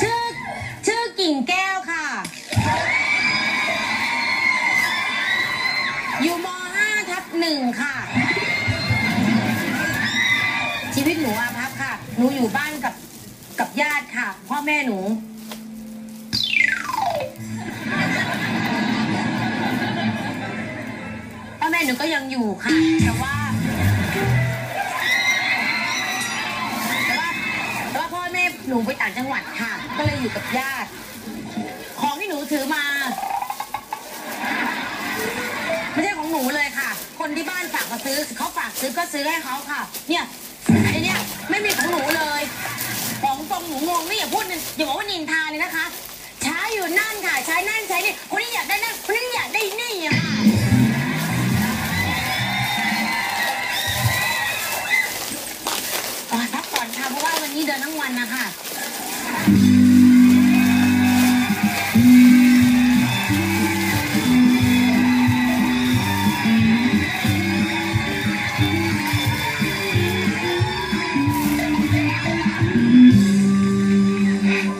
ชื่อชื่อกิ่งแก้วค่ะ อยู่ม .5 ทับหนึ่งค่ะ ชีวิตหนูอาพับค่ะ หนูอยู่บ้านกับกับญาติค่ะ พ่อแม่หนู หนูก็ยังอยู่ค่ะ แต่ว่าแต่ว่าแต่ว่าพ่อแม่หนูไปต่างจังหวัดค่ะ ก็เลยอยู่กับญาติ ของที่หนูถือมาไม่ใช่ของหนูเลยค่ะ คนที่บ้านฝากมาซื้อเขาฝากซื้อก็ซื้อให้เขาค่ะ เนี่ยไอเนี่ยไม่มีของหนูเลย ของตรงหนูงงไม่อย่าพูดอย่าบอกว่านินทาเลยนะคะ ใช้อยู่นั่นค่ะ ใช้นั่นใช้นี่คนนี้อยากได้นั่นคนนี้อยากได้นี่ค่ะ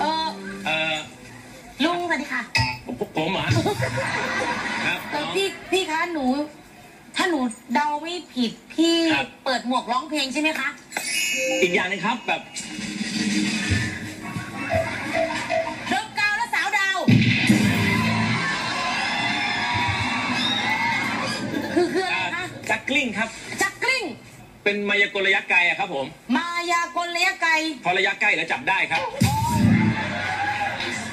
เออเอ่อลุงสวัสดีค่ะผมผมเหรอครับเอน้ออง พี่พี่คะหนู ถ้าหนูเดาไม่ผิดพี่ครับ เปิดหมวกร้องเพลงใช่ไหมคะ อีกอย่างหนึงครับแบบ เป็นมายากลระยะไกลอะครับผมมายากลระยะไกลพอระยะใกล้แล้วจับได้ครับ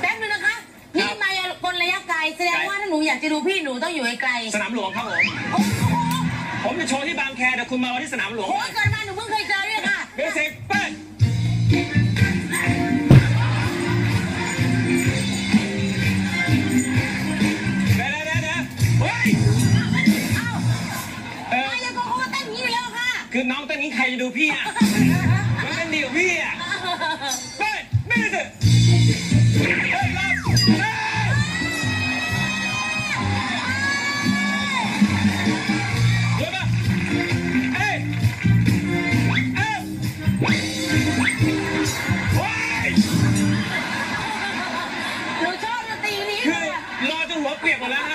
แป๊บนึงนะคะนี่มายากลระยะไกลแสดงไกลว่าถ้าหนูอยากจะดูพี่หนูต้องอยู่ไกลสนามหลวงครับผม ๆโอ้โหผมจะโชว์ที่บางแคแต่คุณมาวันที่สนามหลวงโหเกิดมาหนูเพิ่งเคยเจอเนี่ยค่ะเบสิกเปิดเดี๋ยวเดี๋ยวเดี๋ยวเดี๋ยวเฮ้ยเอ้าเออ คือน้องต้นนี้ใครจะดูพี่อะมันเป็นดีกว่าพี่อะเฮ้ยไม่ได้สิเฮ้ยรอบเฮ้ย เดี๋ยวมาเอ้ยเอ้ยว้ายหนูชอบดนตรีนี้คือยอะรอจนหัวเปียกหมดแล้ว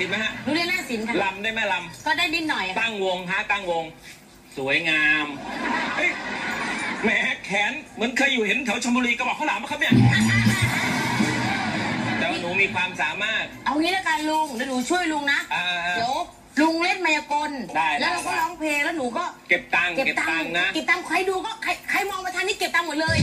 ศิลป์ไหมฮะหนูเรียนหน้าศิลป์ค่ะ ลำได้ไหมลก็ได้นิดหน่อยำค่ะตั้งวงฮะตั้งวง สวยงามเฮ้ยแหมแขนเหมือนเคยอยู่เห็นแถวชลบุรีกระบอกข้าวหลามไหมครับเนี่ยแต่ว่าหนูมีความสามารถ เอางี้แล้วกันลุงเดี๋ยวหนูช่วยลุงนะอ่าเดี๋ยวลุงเล่นมายากลได้แล้วเราก็ได้ร้องเพลงแล้วหนูก็เก็บตังค์เก็บเก็บตัตังงค์ค์นะ เก็บตังค์ใครดูก็ใครใครมองมาทางนี้เก็บตังค์หมดเลย